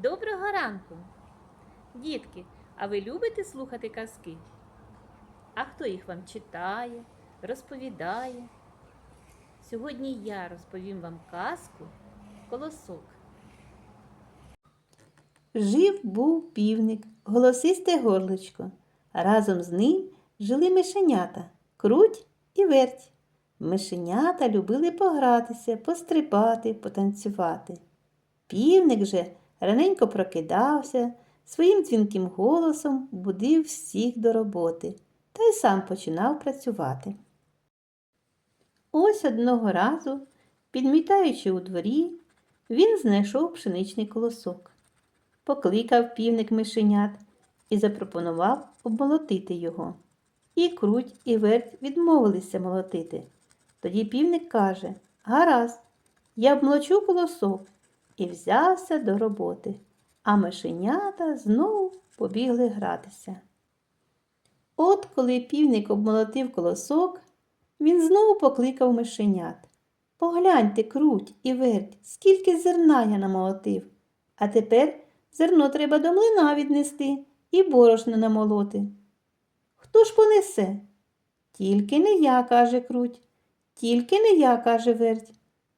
Доброго ранку! Дітки, а ви любите слухати казки? А хто їх вам читає, розповідає? Сьогодні я розповім вам казку Колосок. Жив був півник, голосисте горличко. Разом з ним жили мишенята, круть і верть. Мишенята любили погратися, пострибати, потанцювати. Півник же раненько прокидався, своїм дзвінким голосом будив всіх до роботи та й сам починав працювати. Ось одного разу, підмітаючи у дворі, він знайшов пшеничний колосок. Покликав півник мишенят і запропонував обмолотити його. І круть, і верть відмовилися молотити. Тоді півник каже Гаразд, я обмолочу колосок і взявся до роботи, а мишенята знову побігли гратися. От коли півник обмолотив колосок, він знову покликав мишенят. Погляньте, круть і верть, скільки зерна я намолотив. А тепер зерно треба до млина віднести і борошно намолоти. Хто ж понесе? Тільки не я, каже круть, тільки не я, каже верть.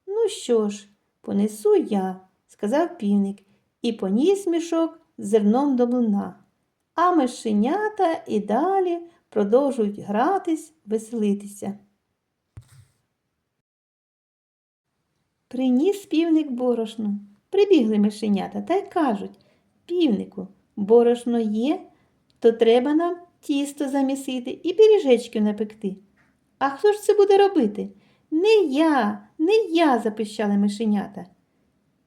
Ну що ж, понесу я, сказав півник, і поніс мішок з зерном до млина. А мишенята і далі продовжують гратись, веселитися. Приніс півник борошно. Прибігли мишенята та й кажуть півнику, борошно є, то треба нам тісто замісити і пиріжечків напекти. А хто ж це буде робити? Не я, не я, запищали мишенята.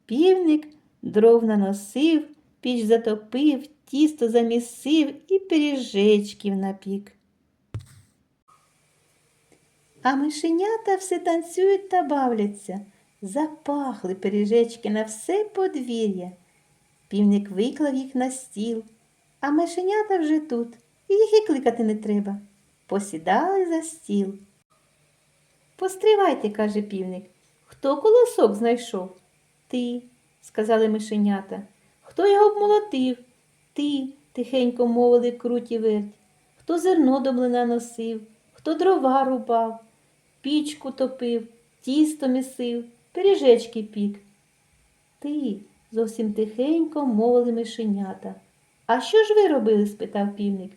Півник дров наносив, піч затопив, тісто замісив і пиріжечків напік. А мишенята все танцюють та бавляться. Запахли пиріжечки на все подвір'я. Півник виклав їх на стіл, а мишенята вже тут, їх і кликати не треба. Посідали за стіл. Постривайте, каже півник, хто колосок знайшов? Ти, сказали мишенята. Хто його обмолотив? Ти, тихенько мовили круті верть. Хто зерно до млина носив, хто дрова рубав, пічку топив, тісто місив, пиріжечки пік. Ти, зовсім тихенько мовили мишенята. А що ж ви робили? спитав півник.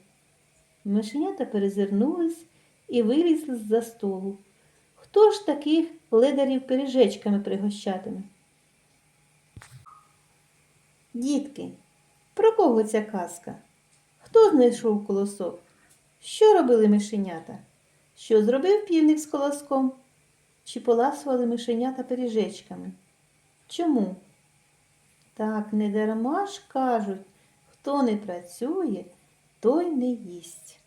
Мишенята перезирнулись і вилізли з-за столу. Хто ж таких ледарів пиріжечками пригощатиме? Дітки, про кого ця казка? Хто знайшов колосок? Що робили мишенята? Що зробив півник з колоском? Чи поласували мишенята пиріжечками? Чому? Так, не дарма ж кажуть, хто не працює, той не їсть.